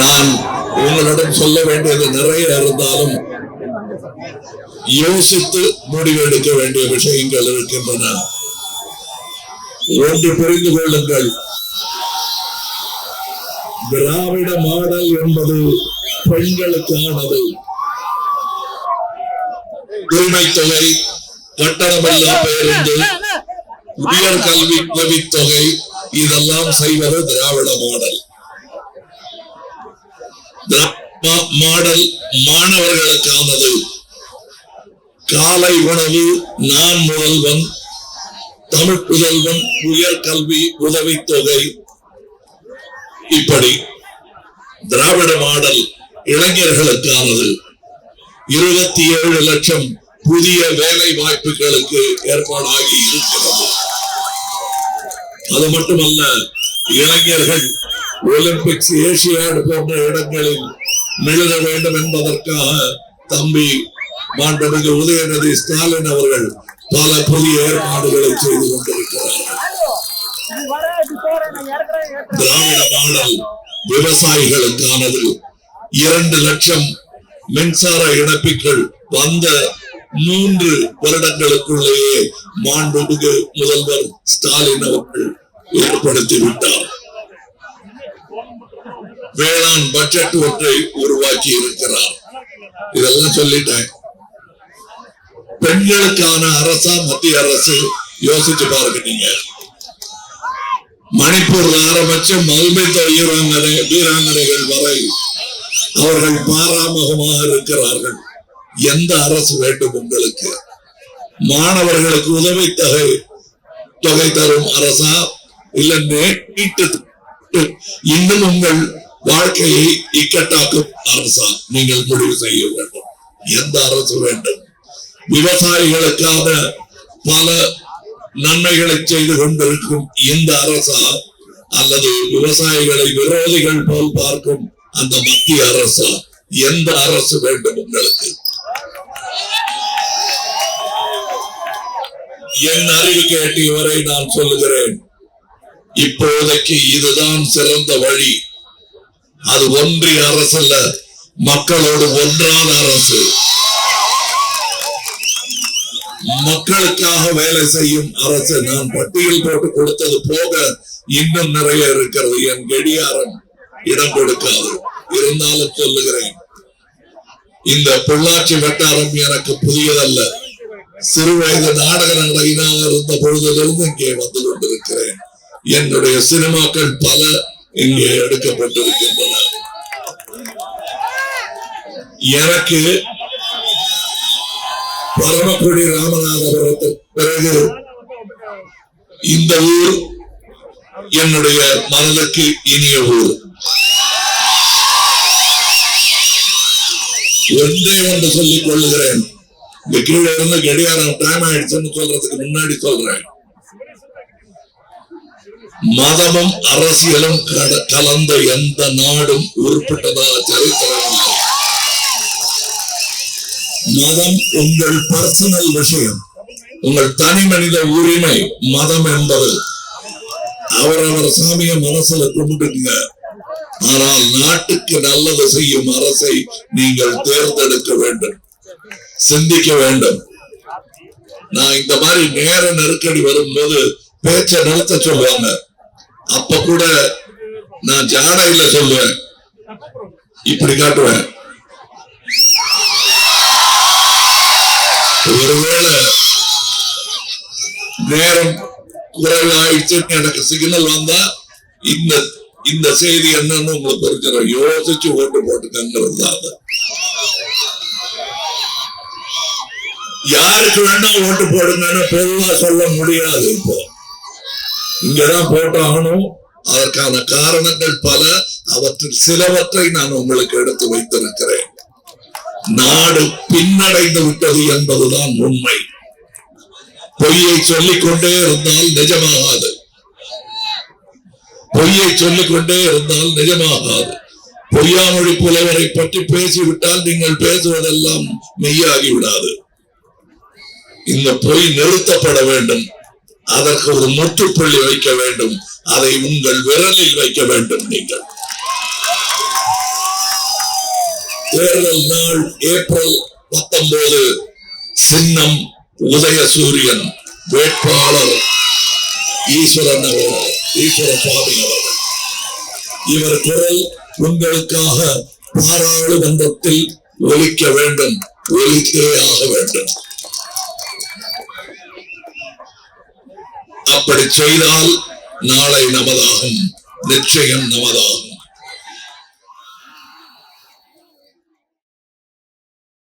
நான் உங்களிடம் சொல்ல வேண்டியது நிறைய இருந்தாலும் யோசித்து முடிவெடுக்க வேண்டிய விஷயங்கள் இருக்கின்றன. ஒன்று புரிந்து கொள்ளுங்கள். திராவிட மாடல் என்பது பெண்களுக்கானது. உரிமை தொகை கட்டணமில்லா பேருந்து உயர் கல்வி உதவித்தொகை இதெல்லாம் செய்வது திராவிட மாடல். மாடல் மாணவர்களுக்கானது. காலை உணவு நான் முதல்வன் தமிழ் புதல்வன் உயர் கல்வி உதவித்தொகை இப்படி திராவிட மாடல் இளைஞர்களுக்கானது. இருபத்தி ஏழு லட்சம் புதிய வேலை வாய்ப்புகளுக்கு ஏற்பாடாகி இருக்கிறது. அது மட்டுமல்ல இளைஞர்கள் ஒலிம்பிக்ஸ் ஏசியாடு போன்ற இடங்களில் மிளக வேண்டும் என்பதற்காக தம்பி மாண்புமிகு உதயநிதி ஸ்டாலின் அவர்கள் பல புதிய ஏற்பாடுகளை செய்து கொண்டிருக்கிறார்கள் திராவிட மாடல் விவசாயிகளுக்கானது இரண்டு லட்சம் மின்சார இணைப்புகள் வந்த மூன்று வருடங்களுக்குள்ளேயே மாண்புமிகு முதல்வர் ஸ்டாலின் அவர்கள் ஏற்படுத்திவிட்டார். வேளாண் பட்ஜெட் ஒன்றை உருவாக்கி இருக்கிறார். இதெல்லாம் சொல்லிட்டேன். பெண்களுக்கான அரசா மத்திய அரசு யோசிச்சு பாருங்க நீங்க. மணிப்பூர்ல ஆரம்பிச்சு மல்மித்த வீராங்கனை வீராங்கனைகள் வரை அவர்கள் பாராமுகமாக இருக்கிறார்கள். எந்த அரசு வேண்டும் உங்களுக்கு? மாணவர்களுக்கு உதவி தொகை தொகை தரும் அரசா? இல்ல நீட்டு இன்னும் உங்கள் வாழ்க்கையை இக்கட்டாக்கும் அரசா நீங்கள் முடிவு செய்ய வேண்டும். எந்த அரசு வேண்டும்? விவசாயிகளுக்கான பல நன்மைகளை செய்து கொண்டிருக்கும் இந்த அரசா அல்லது விவசாயிகளை விரோதிகள் போல் பார்க்கும் அந்த மத்திய அரசா எந்த அரசு வேண்டும் உங்களுக்கு? என் அறிவு கேட்டியவரை நான் சொல்லுகிறேன். இப்போதைக்கு இதுதான் சிறந்த வழி. அது ஒன்றிய அரசு அல்ல மக்களோடு ஒன்றான அரசு. மக்களுக்காக வேலை செய்யும் அரசு நான் பட்டியல் போட்டு கொடுத்தது போக இன்னும் நிறைய இருக்கிறது. என் கெடியாரம் இடம் கொடுக்காது. இருந்தாலும் சொல்லுகிறேன் இந்த பொள்ளாச்சி வட்டாரம் எனக்கு புதியதல்ல. சிறு வயது நாடக நடையினாக இருந்த பொழுதிலிருந்து இங்கே வந்து கொண்டிருக்கிறேன். என்னுடைய சினிமாக்கள் பல இங்கே எடுக்கப்பட்டிருக்கின்றன. எனக்கு பரமக்குடி ராமநாதபுரத்துக்கு பிறகு இந்த ஊர் என்னுடைய மனதுக்கு இனிய ஊர். ஒன்றே ஒன்று சொல்லிக் கொள்ளுகிறேன். இந்த கீழே இருந்து கடியாரம் டைம் ஆயிடுச்சுன்னு சொல்றதுக்கு முன்னாடி சொல்றேன். மதமும் அரசியலும் கட- கலந்த எந்த நாடும் உருப்பிட்டதாக சரித்திரம். மதம் உங்கள் பர்சனல் விஷயம். உங்கள் தனி மனித உரிமை மதம் என்பது. அவரவர் சாமியை மனசுல கும்பிட்டுங்க ஆனால் நாட்டுக்கு நல்லது செய்யும் அரசை நீங்கள் தேர்ந்தெடுக்க வேண்டும். சிந்திக்க வேண்டும். நான் இந்த மாதிரி நேர நெருக்கடி வரும்போது பேச்சை நிறுத்த சொல்லுவாங்க. அப்ப கூட நான் ஜாடையில சொல்லுவேன். இப்படி காட்டுவேன். ஒருவேளை நேரம் குறைவாயிடுச்சுன்னு எனக்கு சிக்னல் வந்தா இந்த இந்த செய்தி என்னன்னு உங்களுக்கு தெரிஞ்சிடும் யோசிச்சு ஓட்டு போட்டுக்கங்கிறது தான் அது. யாருக்கு வேணா ஓட்டு போடுங்கன்னு பொதுவா சொல்ல முடியாது இப்போ. இங்கதான் போட்டாகணும். அதற்கான காரணங்கள் பல. அவற்றில் சிலவற்றை நான் உங்களுக்கு எடுத்து வைத்திருக்கிறேன். நாடு பின்னடைந்து விட்டது என்பதுதான் உண்மை. பொய்யை சொல்லிக் கொண்டே இருந்தால் நிஜமாகாது. பொய்யை சொல்லிக் கொண்டே இருந்தால் நிஜமாகாது. பொய்யாமொழி புலவரை பற்றி பேசிவிட்டால் நீங்கள் பேசுவதெல்லாம் மெய்யாகி விடாது. இந்த பொய் நிறுத்தப்பட வேண்டும். அதற்கு ஒரு முற்றுப்புள்ளி வைக்க வேண்டும். அதை உங்கள் விரலில் வைக்க வேண்டும் நீங்கள். தேர்தல் நாள் ஏப்ரல் பத்தொன்பது சின்னம் உதய சூரியன் வேட்பாளர் ஈஸ்வரன் அவர்கள் ஈஸ்வர சுவாமி அவர்கள். இவர் குரல் உங்களுக்காக பாராளுமன்றத்தில் ஒலிக்க வேண்டும் ஒலித்தே ஆக வேண்டும். அப்படி செய்தால் நாளை நமதாகும். நிச்சயம் நமதாகும்.